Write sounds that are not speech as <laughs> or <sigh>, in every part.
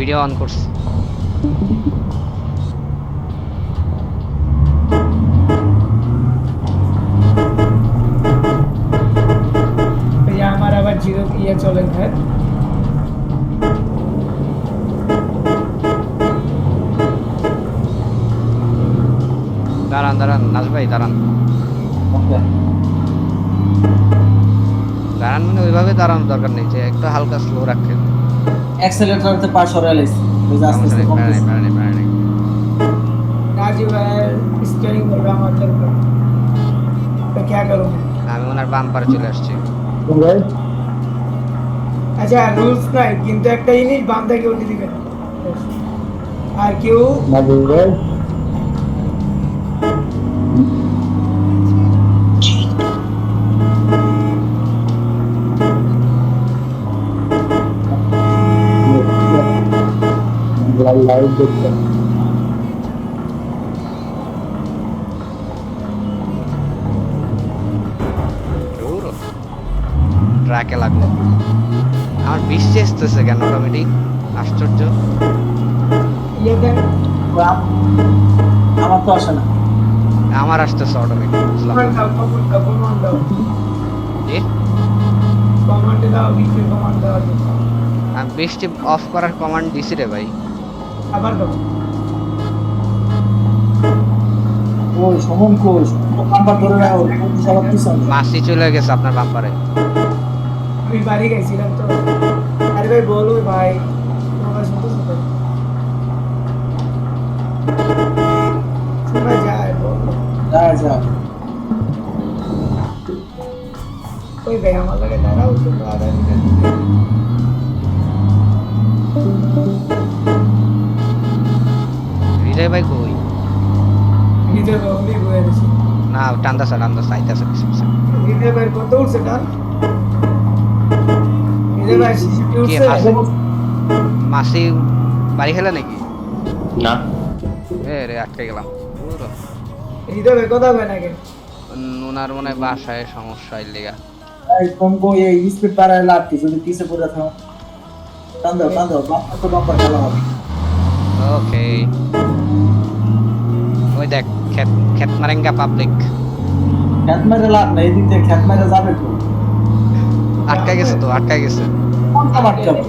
Video on করছি। আমার আবার জিরো ইয়ে চলে হ্যাঁ দাঁড়ান দাঁড়ান নাজ ভাই দাঁড়ান। দাঁড়ান মানে ওইভাবে দাঁড়ানোর দরকার নেই যে একটু হালকা স্লো রাখেন। অ্যাক্সেলেরেটরতে পার সরে লাইছি ওই যে আস্তে আস্তে কমতেছে। কাজী ভাই স্টিয়ারিং ধরে আমার তো কি করব আমি ওনার বাম পারে চলে আসছি। ভাই? আচ্ছা রুলস নাই কিন্তু একটা জিনিস বাম থেকে উঠে দিবেন। আর কেউ না ভাই? আর কেউ ট্র্যাকে লাগল আমার বৃষ্টি আসতেছে কেন অটোমেটিক আশ্চর্য। ইয়ে আমার তো আসে না। আমার আসতেছে অটোমেটিক বুঝলাম। আমি বৃষ্টি অফ করার কমান্ড দিছি রে ভাই। আবার দাও ওই সমন কোষ নাম্বার ধরে রাখো সবার পিছনে মাসি চলে গেছে আপনার বাম্পারে। আমি বাড়ি গেছিলাম তো। আরে ভাই বলো ভাই। তোমার শোনা যায় বলো। যা যা ওই ভাই আমার লাগে দাঁড়াও তো আধা হৃদয় ভাই কই? ভাই অনেক হয়ে গেছে না টান্দাসা টান্দাসা আইতাছে হৃদয় ভাই কত উঠছে টান? হৃদয় ভাই উঠছে? মাসি? মাসি বাড়ি খেলে নাকি? না। এ রে আটকে গেলাম। পুরো। হৃদয় ভাই কথা হবে নাকি ওনার মনে বাসায় সমস্যা লেগা কমকো এই স্পিড পারায় লাভ কি? যদি পিছে পড়ে থাকো। টান দাও টান দাও বাম্পার তো বাম্পার খেলা হবে ওকে ওই দেখ খেত খেত মারেঙ্গা পাবলিক খ্যাত মেরে লাভ না এদিক দিয়ে খ্যাত মেরে যাবে তো। আটকা গেছে তো আটকা গেছে। কোনটা আটকাবে?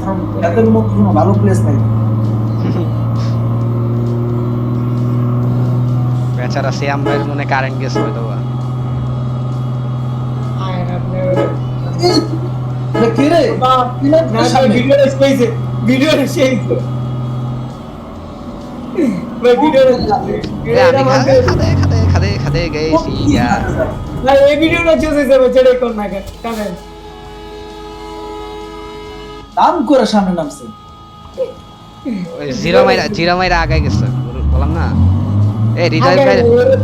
কারণ খ্যাতের মধ্যে কোনো ভালো প্লেস নাই। বেচারা শ্যাম ভাইয়ের মনে কারেন্ট গেছে হয়তো বা। কে রে? স্পেসে ভিডিওটা আমি খাদে খাদে খাদে খাদে খাদে গেছি। ভাই এই ভিডিওটা চলছে যাবে ছেড়ে কোন না কানেন দাম করে সামনে নামছে। জিরো মাইরা জিরো মাইরা আগে গেছে বললাম না। এ হৃদয় ভাই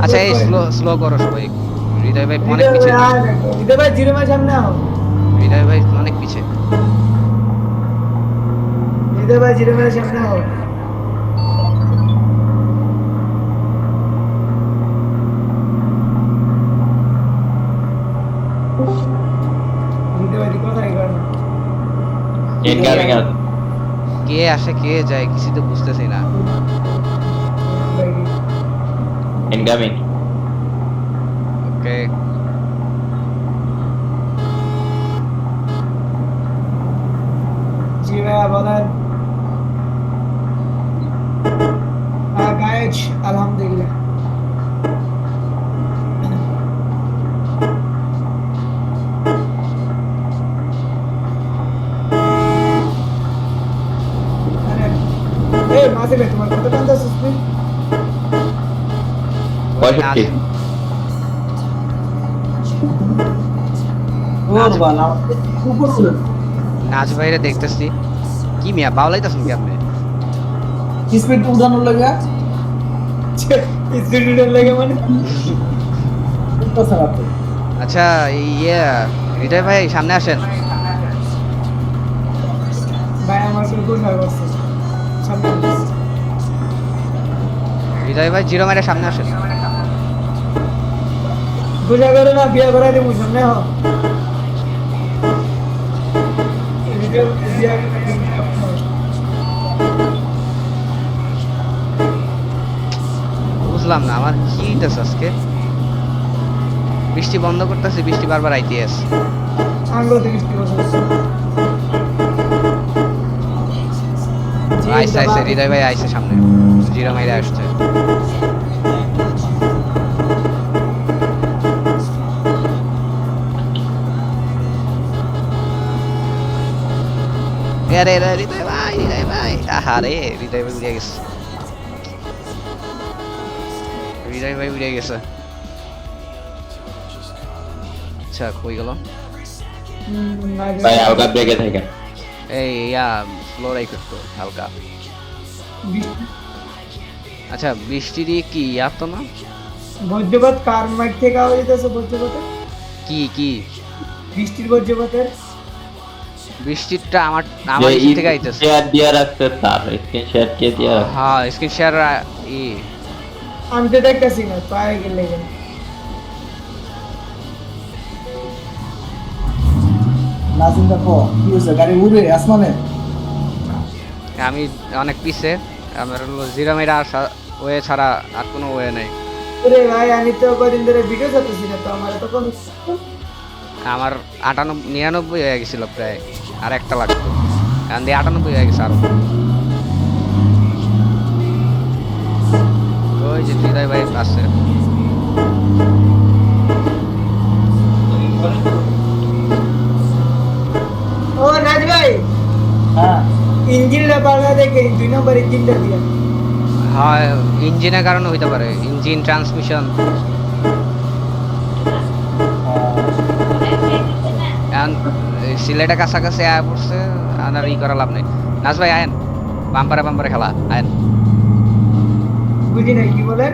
আচ্ছা এই স্লো স্লো করো সবাই। হৃদয় ভাই অনেক পিছে। হৃদয় ভাই জিরো মাই সামনে আও হৃদয় ভাই অনেক পিছে। হৃদয় ভাই জিরো মাই সামনে আও হৃদয় ভাই কোথায় গেল ইনকামিং কে আসে কে যায় কিছু তো বুঝতেছি না। ইনকামিং ওকে জি ভাইয়া বলেন। পঁয়ষট্টি। ওর বালা উপর উড়ে নাচ বাইরে দেখতেছি। কি মিয়া বাউলাইতেছেন কি আপনি? স্পিড উড়ানোর লাগে। স্পিড লাগে মানে? আচ্ছা ইয়ে হৃদয় ভাই সামনে আসেন। ভাই আমার। হৃদয় ভাই জিরো মাইরা সামনে আসেন। বুঝা করে না বিয়া করাই দেবো শুনে হ বুঝলাম না আমার কি হইতেছে আজকে? বৃষ্টি বন্ধ করতেছে বৃষ্টি বারবার আইতে আছে আইসে আইসে হৃদয় ভাই আইসে সামনে। জিরা মাইরা আসছে। আরে রে হৃদয় ভাই হৃদয় ভাই আহারে হৃদয় ভাই উড়ে গেছে হৃদয় ভাই উড়ে গেছে আচ্ছা কই গেল ভাই হালকা ব্রেকে থাকেন এই ইয়া রাইখ একটু হালকা আচ্ছা বৃষ্টি দিয়ে কি ইয়ার তো না বজ্রপাত কার মাঠ থেকে আওয়াজ দিতেছে বজ্রপাতে কি কি বৃষ্টির বজ্রপাতের বৃষ্টিটা আমার আমার থেকে আইতেছে। শেয়ার দিয়ে রাখছে তার স্ক্রিন শেয়ার কে দিয়ে হ্যাঁ স্ক্রিন শেয়ার ই। আমি তো দেখতেছি না পায়ে গেলে গেলে। নাজিম দেখো কি হয়েছে গাড়ি উড়ে আসমানে? আমি অনেক পিছে আমার হলো জিরো মেরা আসা ওয়ে ছাড়া আর কোনো ওয়ে নেই। ওরে ভাই আমি তো কদিন ধরে ভিডিও করতেছি না তো আমার তো কোন আমার আটানব্বই নিরানব্বই হয়ে গেছিল প্রায়। আর একটা লাগতো কারণ দিয়ে আটানব্বই হয়ে গেছে আরও। ওই যে হৃদয় ভাই আছে ও নাজ ভাই হ্যাঁ। ইঞ্জিনটা পাল্টা দেখে দুই নম্বর ইঞ্জিনটা দিয়ে। হয় ইঞ্জিনের কারণে হইতে পারে ইঞ্জিন ট্রান্সমিশন সিলেটে কাছাকাছি আয়া পড়ছে আর ই করা লাভ নেই। নাচ ভাই আয়েন। বাম্পারে বাম্পারে খেলা আয়েন। বুঝি নাই কি বলেন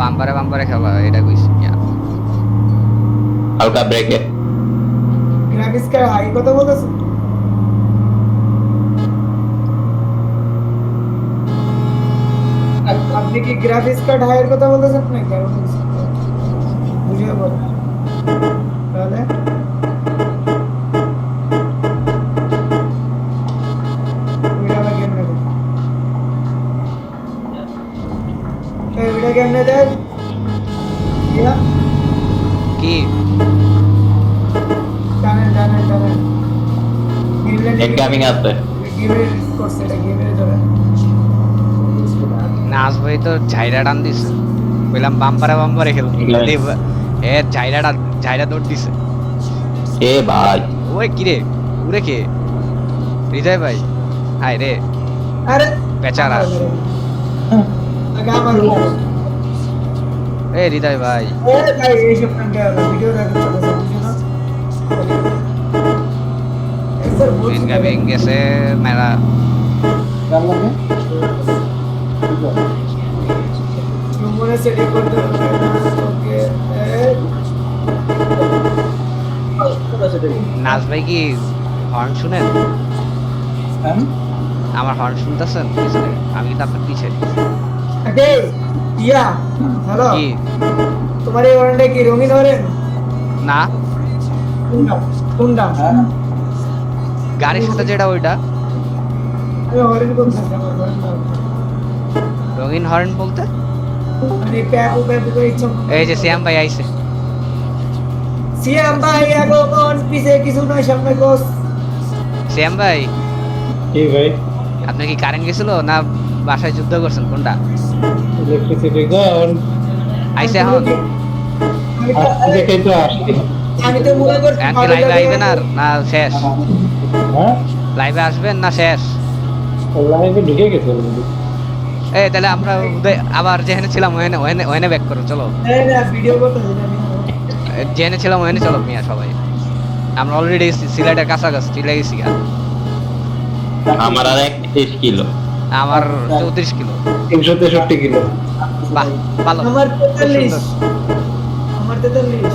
বাম্পারে বাম্পারে খেলা এটা কইছি। হালকা ব্রেকে গ্রাফিক্স কার্ড হাই কথা বলতেছে? আপনি কি গ্রাফিক্স কার্ড হাইয়ের কথা বলতেছেন না কেন বুঝিয়ে বল। তাহলে? ইনকামিং আছে নাচ ভাই তো ঝাইরা টান দিছে। বললাম বাম্পারে বাম্পারে খেল এ ঝাইরা টান ঝাইরা দৌড় দিছে। এ ভাই। ওই কি রে? উড়ে কে? হৃদয় ভাই? হাই রে। আরে। বেচারা। এ হৃদয় ভাই। ভাই এইসব ভিডিও ট্রেন গাবিং গেছে মেলা নাচ ভাই কি হর্ন শুনেন? হ্যাঁ আমার হর্ন শুনতেছেন? পিছনে আমি কিন্তু আপনার পিছে আগে ইয়া হ্যালো কি? তোমার এই ওয়ারেন্টে কি রঙিন হরেন না। কোনটা কোনটা গাড়ির সাথে যেটা ওইটা। আমি। রঙিন হর্ন বলতে? মানে এই যে শ্যাম ভাই আইছে। সিয়াম ভাই আগো কোন পিছে কিছু নয় সামনে কোস শ্যাম ভাই? কি ভাই? আপনি কি কারেন্ট গেছিল না বাসায় যুদ্ধ করছেন? কোনটা? ইলেকট্রিসিটি গন আইছে এখন। আসছি আমি তো মনে করছি কি লাইভে আইবেন আর না শেষ। হ্যাঁ? লাইভে আসবেন না শেষ? লাইভে ঢুকে গেছে এই তাহলে আমরা আবার যেখানে ছিলাম ওখানে ওখানে ওখানে ব্যাক করো চলো। এই না ভিডিও করতেছি না এ, যেখানে ছিলাম ওখানে চলো মিয়া সবাই। আমরা অলরেডি সিলেটের কাছাকাছি চলে গেছি গা। আমার আর একত্রিশ কিলো। আমার চৌত্রিশ কিলো। তিনশো তেষট্টি কিলো। বাহ ভালো। আমার তেতাল্লিশ। আমার তেতাল্লিশ।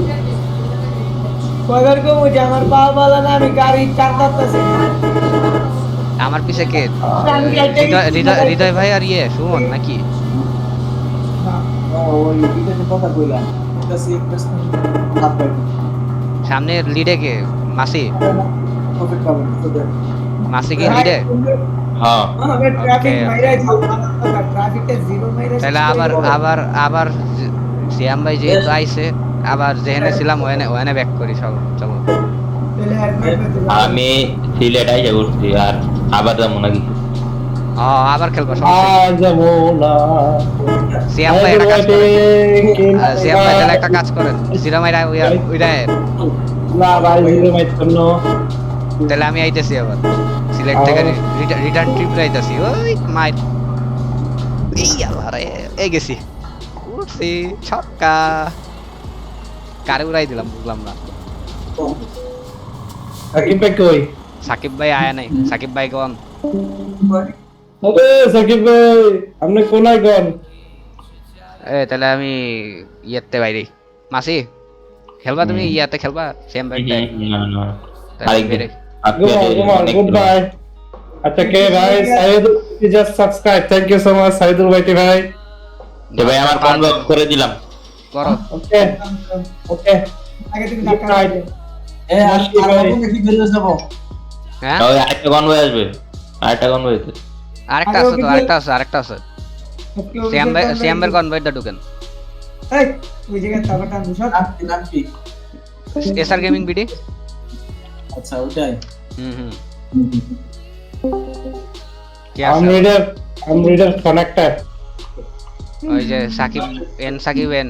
কয়বার কমু যে আমার পা বলা না আমি গাড়ি করতেছি আমার পিছে কে? হৃদয় ভাই আর ইয়ে সুমন নাকি? সামনে লিডে কে? মাসি? মাসি কি লিডে? হ্যাঁ। তাহলে আবার আবার আবার শ্যাম ভাই যেহেতু আইছে আবার যেখানে ছিলাম ওখানে ওখানে ব্যাক করি সব চলো। আমি সিলেট আইসা করছি আর আবার যাব নাকি? ও আবার খেলব শ্যাম ভাই একটা কাজ করেন। শ্যাম ভাই তাহলে একটা কাজ করেন। ওইটা না ভাই তাহলে আমি আইতেছি আবার। সিলেট থেকে রিটার্ন ট্রিপ আইতেছি। ওই মাই এই আল্লাহ রে এই গেছি। উঠছি ছক্কা। কারে উড়াই দিলাম বুঝলাম না। সাকিব ভাই কই? সাকিব ভাই আয়া নাই। সাকিব ভাই কোন আরে সাকিব ভাই আপনি কোনায় গন? এ তাহলে আমি ইয়েতে বাইরে। মাসি খেলবা তুমি? ইয়াতে খেলবা? সেম ভাই। আজকে গুড বাই আচ্ছা কে ভাই? Saeed just subscribe thank you so much Saidul ভাইটি ভাই। ভাই আমার কনভার্ট করে দিলাম। করো। ওকে ওকে। আগে তুমি ধাক্কা। এ আর মাসি কি বেরিয়ে যাব। হ্যাঁ? ওই আরেকটা কনভয় আসবে। আরেকটা কনভয় আরেকটা আছে তো আরেকটা আছে আরেকটা আছে। কেউ শ্যাম ভাই কেউ শ্যাম ঢুকেন। এই, ওই জায়গায় তাবাটা বুঝাও। নাম কি এসআর গেমিং বিডি? আচ্ছা ওটাই হুম হুম। আম রিডার আম রিডার ওই যে Sakib N Sakib N.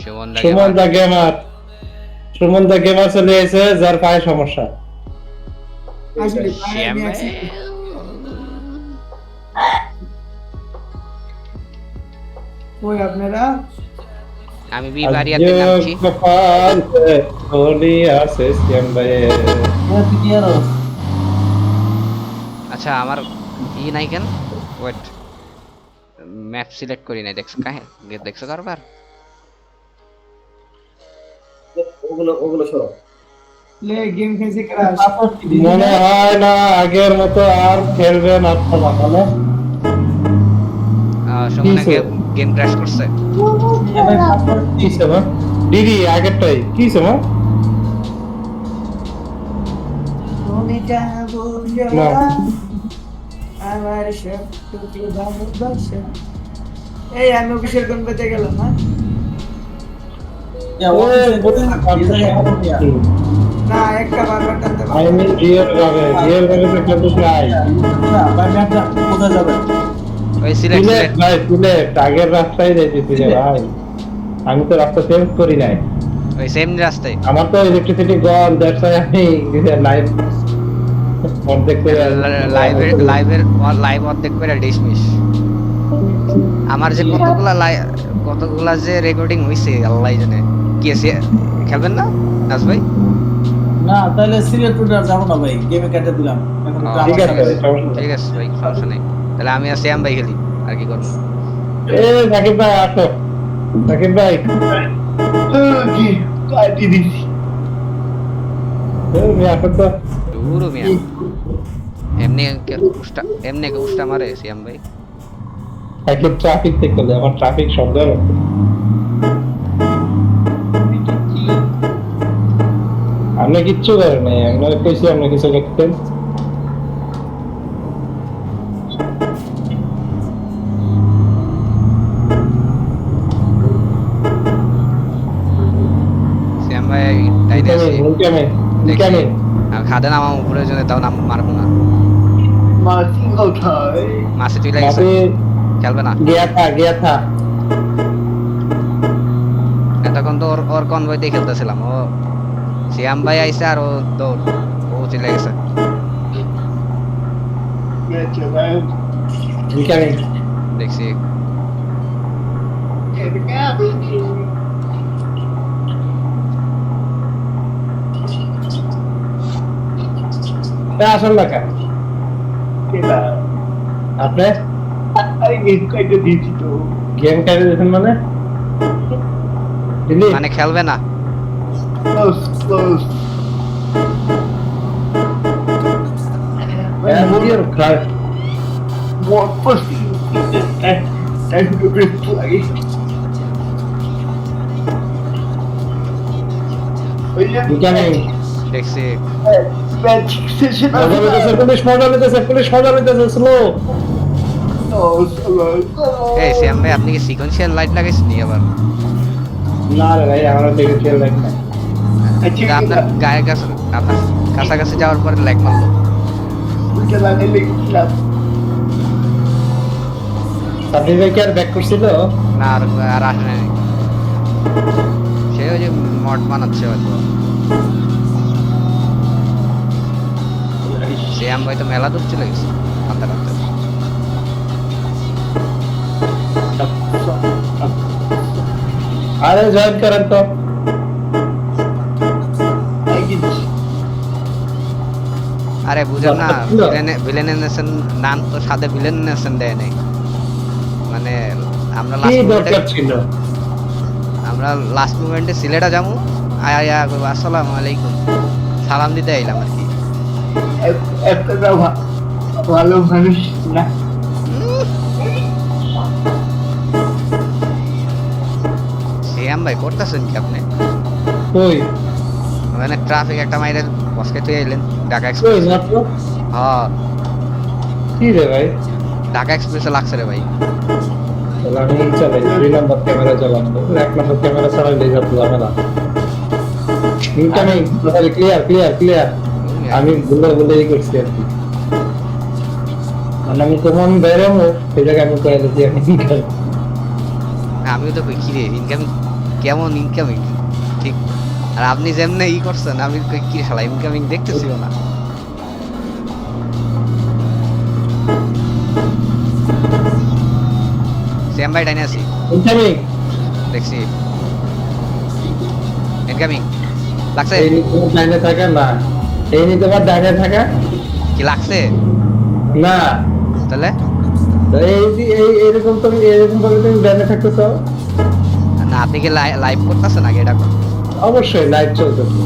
Suman da Suman da gamer Suman da gamer চলে আইছে যার পায়ে সমস্যা। ওই আপনারা? আমি বি বাড়িয়াতে নামছি। কপাল হোলি আছে শ্যাম ভাই হ্যাঁ আচ্ছা আমার ই নাই কেন? ওয়েট ম্যাপ সিলেক্ট করি নাই। দেখছ কাহে দেখছ কারবার? ওগুলো ওগুলো সরো। লে গেম খেলছে ক্রাশ মনে হয় না আগের মতো আর খেলবেন আপনারা তাহলে? সুমনে কি গেম ক্র্যাশ করছে। কি সেবা দিদি আগেরটাই। কি সেবা তুমি আমার সব টুকু ভালোবাসা এই আমি অফিসের কোন পেতে গেলাম হ্যাঁ না একটা বারবার টানতে আই মিন রিয়েল ভাবে রিয়েল ভাবে তো খেলতে চাই কোথায় যাবে? ওই সিলেক্ট সিলেক্ট ভাই সিলেট। আগের রাস্তায় যাইতেছি রে ভাই। আমি তো রাস্তা চেঞ্জ করি নাই। ওই সেম রাস্তায়। আমার তো ইলেকট্রিসিটি গন দ্যাটস ওয়াই আমি লাইভ অর্ধেক করে লাইভের লাইভের লাইভ অর্ধেক করে ডিসমিস আমার যে কতগুলা লাই- কতগুলা যে রেকর্ডিং হইছে আল্লাহ জানে। কি আছে? খেলবেন না? নাজ ভাই? না তাহলে রোড আর যাব না ভাই গেমে কেটে দিলাম। ঠিক আছে। ঠিক আছে ভাই সমস্যা নেই। তাহলে আমি আর শ্যাম ভাই খেলি আর কি করব? এ সাকিব ভাই আসো। সাকিব ভাই। কি? কাটি দিছি এ এখন তো। দূর মিয়া। এমনি কে- উষ্টা এমনি কে মারে শ্যাম ভাই? সাকিব ট্রাফিক থেকে আমার ট্রাফিক শব্দ হলো। আপনি কিচ্ছু করেন নাই আপনার কইছি আপনি কিছু আর খাদে নামাম প্রয়োজনে তাও নাম মারবো না। মাসে তুই লাগেছে খেলবে না। গিয়া থা গিয়া থা। এতক্ষণ তো ওর খেলতেছিলাম ও শ্যাম ভাই আইসে আর ও দৌড় ও চলে গেছে দেখছি আসল লেখা আপনি গেম খেলে দিয়েছেন মানে দিলি মানে খেলবে না হ্যাঁ, নিতেছে পুলিশ মজা নিতেছে স্লো এই শ্যাম ভাই আপনি কি সিকোয়েন্সিয়াল লাইট লাগাইছেন আবার না রে ভাই আমরা দেখে খেয়াল রাখি না এটা আপনার আপনার কাছাকাছি যাওয়ার পরে লাইট মারলো। সাব্বির ভাই কি আর ব্যাক করছিল? না আর আর আসে নাই। সে ওই যে মড বানাচ্ছে হয়তো। শ্যাম ভাই তো মেলা দূর চলে গেছে। হাতে হাতে আরে জয়েন করেন তো। আরে বুঝেন না ভিলেন নেশন নাম তো সাথে ভিলেন নেশন দেয় নাই। মানে আমরা কি লাস্ট আমরা লাস্ট মুভমেন্টে সিলেটা যাব। আয়া আয়া আসসালামু আলাইকুম। সালাম দিতে আইলাম আর কি। ভালো মানুষ না? শ্যাম ভাই করতেছেন কি আপনি? কই? মানে ট্রাফিক একটা মাইরে বসকে তুই আইলেন। ঢাকা এক্সপ্রেস হ্যাঁ। কি রে ভাই? ঢাকা এক্সপ্রেসে লাগছে রে ভাই। আমি চালাই দুই নম্বর ক্যামেরা চালাম তো এক নম্বর ক্যামেরা চালাইলে যাবে না ইনকামিং ক্লিয়ার ক্লিয়ার ক্লিয়ার আমি ভুলে ভুলেই করছি আর কি। মানে আমি কখন বেরোবো সেই জায়গায় আমি কয়ে দিচ্ছি আমি আমিও তো কই কি রে ইনকামিং কেমন ইনকামিং আর আপনি যেমনে ই করছেন আমি কি শালা ইনকামিং দেখতেছিও না? শ্যাম ভাই ডাইনে আছি। ইনকামিং দেখছি। ইনকামিং লাগছে? এই তোমার ডাইনে থাকা না। এই নিয়ে তোমার ডাইনে থাকা? কি লাগছে? না। তাহলে? এই এই এরকম তুমি এরকম ভাবে তুমি ডাইনে থাকতে চাও না আপনি কি লাইভ করতেছেন আগে এটা? অবশ্যই লাইভ চলতেছে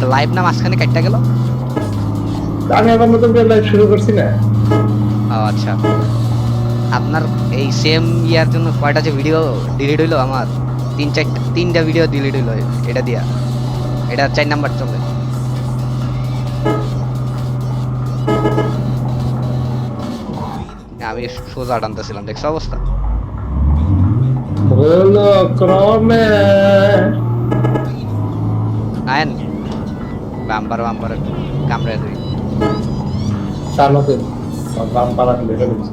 তো লাইভ না মাঝখানে কাটটা গেল? আমি আবার নতুন করে লাইভ শুরু করছি না। ও আচ্ছা। আপনার এই সেম ইয়ার জন্য কয়টা যে ভিডিও ডিলিট হইল? আমার তিন চারটা তিনটা ভিডিও ডিলিট হইল এটা দিয়া। এটা চার নাম্বার চলে। আমি সোজা টানতেছিলাম দেখছ অবস্থা? ক্রমে আয়েন বাম্পার বাম্পার কামড়ে দুই তার মধ্যে বাম পালা খুলে ফেলেছি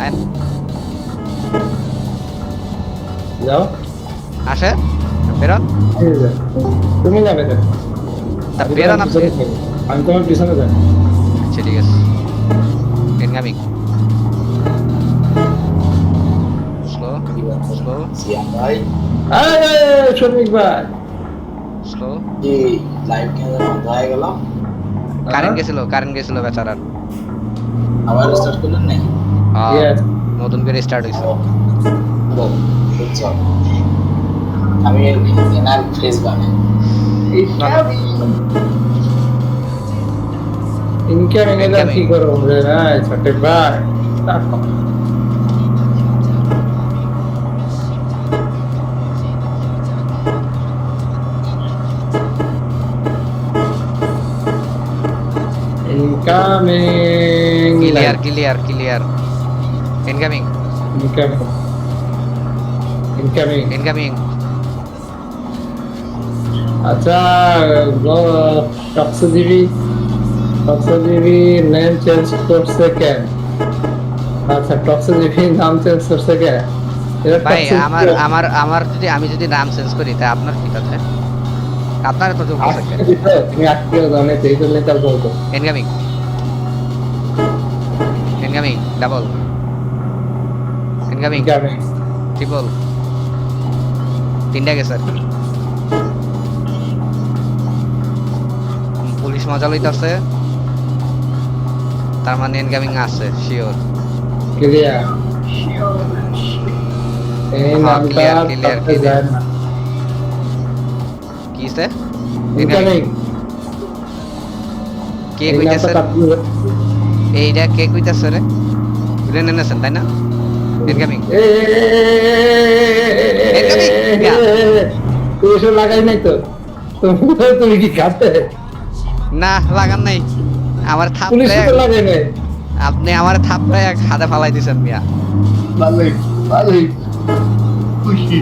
আয়েন যাও আসে বেরোন ঠিক আছে। তুমি যাবে তো তা আমি বেরোন তোমার আপনি পিছনে থাকব। আমি তোমার পিছনে যাই আচ্ছা ঠিক আছে ইনকামিং স্লো স্লো ভাই শ্রমিক ভাই। স্লো কি লাইভ ক্যামেরা বন্ধ হয়ে গেল। কারেন্ট গেছিল কারেন্ট গেছিল বেচারার। আবার স্টার্ট করলেন নাকি? নতুন করে স্টার্ট বুঝছ। আমি এনার ফেস বানাই। ইনকামিং এলে আর কি করব রে ভাই ছোটে ভাই। Incoming clear clear clear incoming incoming incoming incoming আচ্ছা টক্সজিবি টক্সজিবি নেম চেঞ্জ করছে কেন আচ্ছা টক্সজিবি নাম চেঞ্জ করছে কেন ভাই আমার। আমার আমার যদি আমি যদি নাম চেঞ্জ করি তাই আপনার কি কথা? আপনার তো আজকে থাকে দিতে, তুমি আজকে জানে সেই জন্য তার বলতো ইনকামিং ডাবল ইনকামিং গ্রামে ট্রিপল তিনটা গেছে। আর কি পুলিশ মজা লইতাছে। তার মানে ইনকামিং আছে শিওর ক্লিয়ার এই হ্যাঁ, নামটা clear, clear, করতে clear. যায় না। কি সে ইনকামিং কে কইতাছে? নামটা কাটতে- এইটা কে কইতাছে রে তুলে নেনেছেন তাই না ইনকামিং. তুমি লাগাই নাই তো তুমি- কি খাতে না লাগান নাই আমার থাপড়ে লাগাই নাই আপনি আমার থাপড়ে এক হাতে ফালাই দিছেন মিয়া ভালোই ভালোই খুশি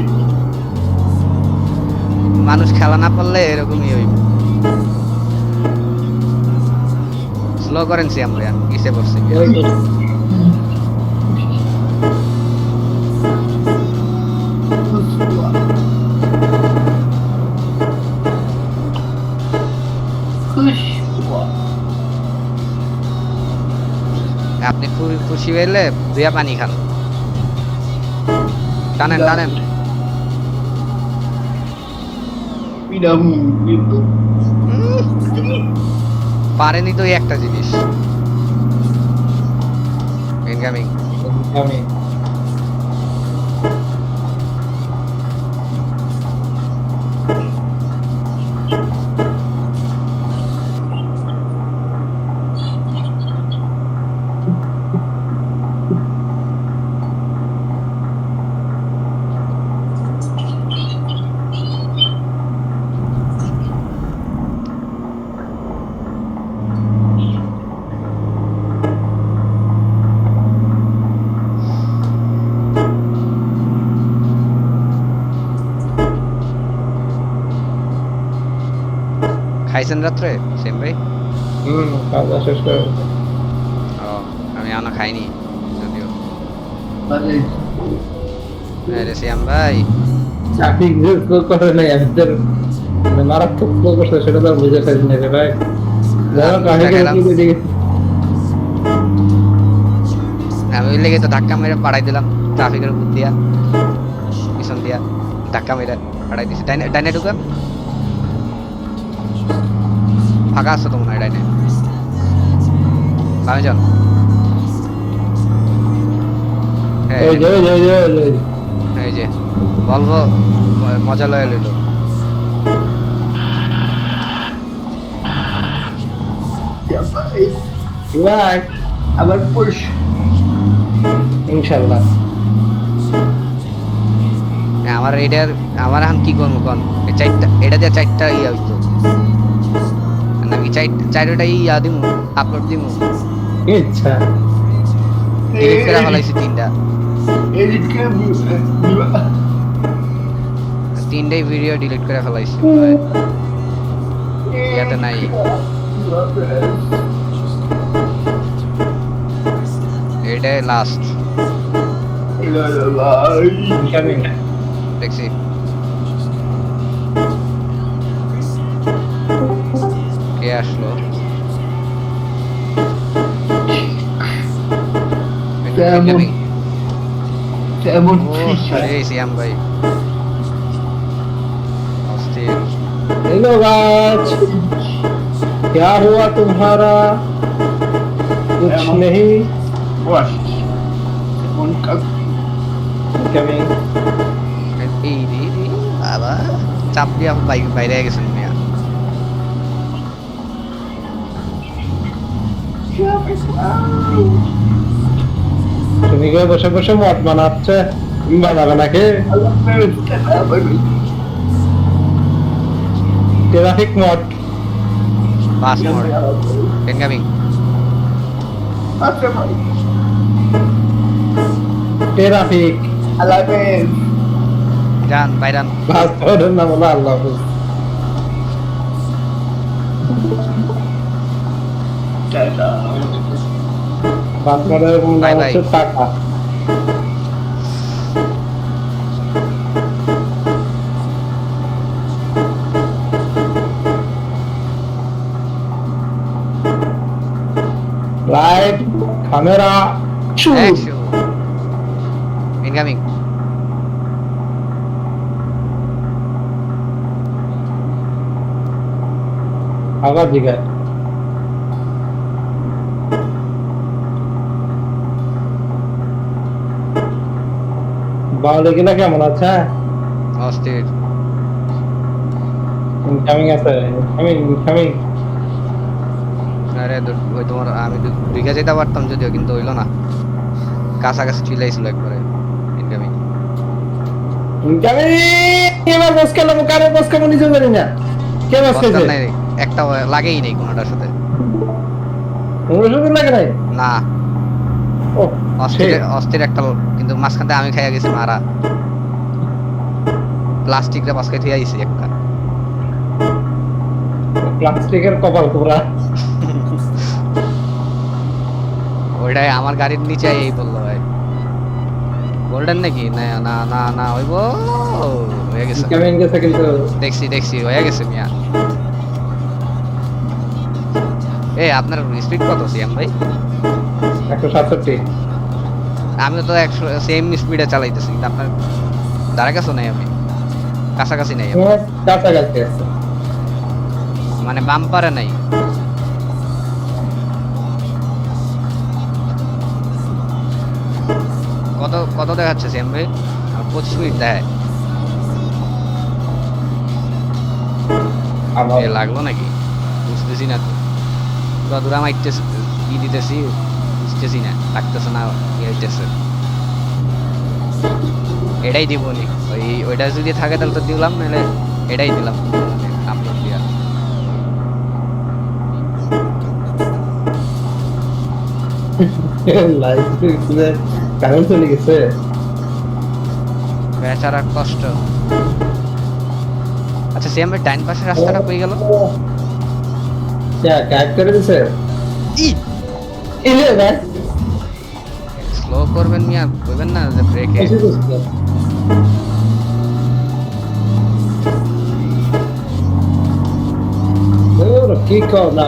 মানুষ খেলা না পারলে এরকমই হইব স্লো করেন সি আমরা কিসে পড়ছি আপনি খুশি হইলে দুইয়া পানি খান টানেন টানেন কিন্তু পারেনি তো একটা জিনিস। ইনকামিং আমি খাইছেন রাত্রে? সেম ভাই? হুম খাওয়া শেষ করে ও আমি এখনও খাইনি যদিও। আরে। শ্যাম ভাই। চাকরি যে করে নাই? আমাদের মারাত্মক স্লো করছে সেটা তো বুঝে পারি না রে ভাই। আমি লেগে তো ধাক্কা মেরে পাড়াই দিলাম ট্রাফিকের উপর দিয়া পিছন দিয়া ধাক্কা মেরে পাড়াই দিছি। ডাইনে ডাইনে ঢুকান ফাঁকা আছে তো মনে হয় ডাইনে বামে যান হ্যাঁ, এই যে বলব মজা লয়ে লইল। আবার পরশু ইনশাআল্লাহ। আমার এটার আমার এখন কি করব কন? চারটা এটা দিয়ে চারটা ইয়ে হইতো। নাকি চার চারটা ইয়া দিমু আপলোড দিমু। কি ইচ্ছা ডিলিট করে ফেলাইছি তিনটা। এডিট করে তিনটাই ভিডিও ডিলিট করে ফেলাইছি। ইয়াতে নাই। এটাই লাস্ট দেখছি। আসলো কেমন? Incoming. তেমন ও এই সিয়াম ভাই অস্থির हेलो गाइस क्या हुआ तुम्हारा कुछ Emma. नहीं ওয়াশ কোন কাজ इनकमिंग এই রে রে বাবা চাপ দিয়ে বাইক বাইরে গেছেন তুমি কি বসে বসে মদ বানাচ্ছে বানাবে নাকি? ট্রাফিক মদ। Bus incoming traffic. যান বাইরান। বাস নাম হলো আল্লাহ হাফেজ। बात कर रहे हो ना उससे टाका Light, camera, shoot. Incoming. आवाज दिखाई বাউলে কিনা কেমন আছে অস্থির। ইনকামিং আছে ইনকামিং ইনকামিং আরে ওই তোমার আমি দু- যেতে পারতাম যদিও কিন্তু হইল না। কাছাকাছি চলে আইছিল একবারে ইনকামিং ইনকামিং এবার বস কেন কারে বস কেমন নিজে জানি না। কে বস নাই? একটা লাগেই নেই কোনোটার সাথে। কোনো সুযোগ লাগে নাই? না। ও অস্থির। অস্থির একটা কিন্তু মাঝখানতে আমি খাইয়া গেছি মারা। প্লাস্টিকটা পাশকে থিয়া আইছি একটা প্লাস্টিকের কপাল তোরা ওইটাই আমার গাড়ির নিচে এই বলল ভাই। গোল্ডেন নাকি? না না না না হইব। হয়ে গেছে। ইনকামিং গেছে কিন্তু? দেখছি দেখছি হয়ে গেছে মিয়া। এ আপনার স্পিড কত সিএম ভাই? একশো সাতষট্টি। আমি তো একশো সেম স্পিডে চালাইতেছি কিন্তু আপনার দাঁড়া কাছে নাই আমি। কাছাকাছি নাই মানে বাম্পারে নাই। কত কত দেখাচ্ছে সেম ভাই পঁচিশ মিনিট দেখায়। লাগল নাকি? বুঝতেছি না তো। পুরো দূরা মাইতেছি কি দিতেছি। বুঝতেছি না লাগতেছে না কি হইতেছে। এটাই দিব নি। ওই ওইটা যদি থাকে তাহলে তো দিলাম নাহলে এটাই দিলাম। আপলোড দিয়া। লাইফ চলে গেছে। বেচারা কষ্ট। আচ্ছা ডাইন পাশের রাস্তাটা কই গেল? ক্যাক করে দিছে? ইলে ভাই স্লো করবেন মিয়া কইবেন না যে ব্রেকে কি কর না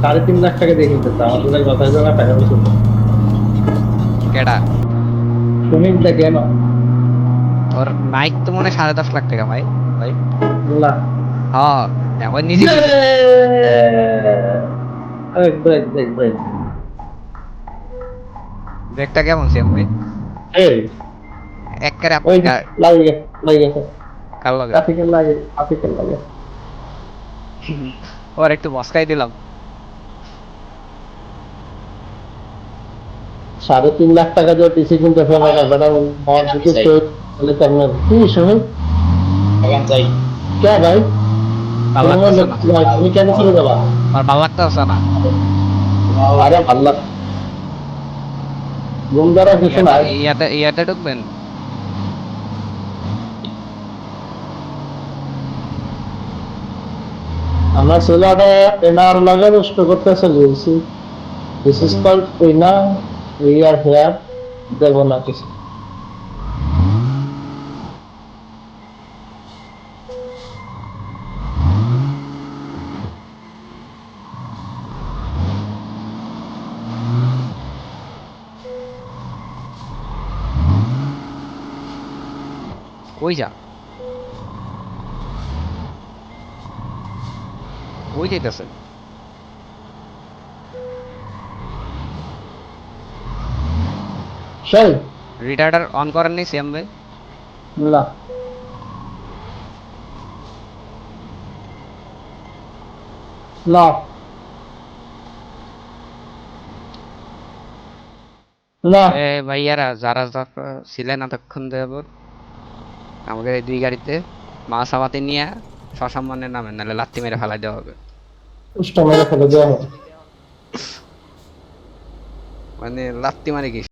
সাড়ে তিন লাখ টাকা দিয়ে কিনতে আমার সাথে কথা হয়েছে না টাকা পয়সা কেডা? তুমি দেখেন ওর মাইক তো মনে সাড়ে দশ লাখ টাকা ভাই। ভাই। না হ্যাঁ এখন নিজে ব্রেক ব্রেকটা কেমন সিএম ভাই এই এক কারে আপনি লাগে লাগে গেছে কাল লাগে? ট্রাফিকের লাগে ট্রাফিকের লাগে। <laughs> ওর একটু মস্কাই দিলাম। সাড়ে তিন লাখ টাকা দিয়ে টিসি কিনতে ফেলে না বেটা আমার দিকে তো তাহলে তো আপনার কি সময় এখন চাই কে ভাই? ভালো তুমি কেন চলে যাবা আমার ভালো লাগতেছে না। আরে ভালো লাগ কিছু নাই। ইয়াতে ইয়াতে ঢুকবেন? আমরা ছেলেটা এনার লাগে নষ্ট করতে চলে দিস ইজ কল্ড উইনা উই আর হেয়ার দেবো না কিছু। কই যা? কই যাইতেছে? সেই। রিটার্ডার অন করেন নি সিএম ভাই না। না। না। এ ভাইয়ারা যারা যারা ছিলেন এতক্ষণ দেবর আমাদের এই দুই গাড়িতে মাছ আমাতে নিয়ে সসম্মানের নামে নাহলে লাত্তি মেরে ফেলাই দেওয়া হবে। উষ্ট মেরে ফেলে দেওয়া হবে। মানে লাত্তি মারে কি?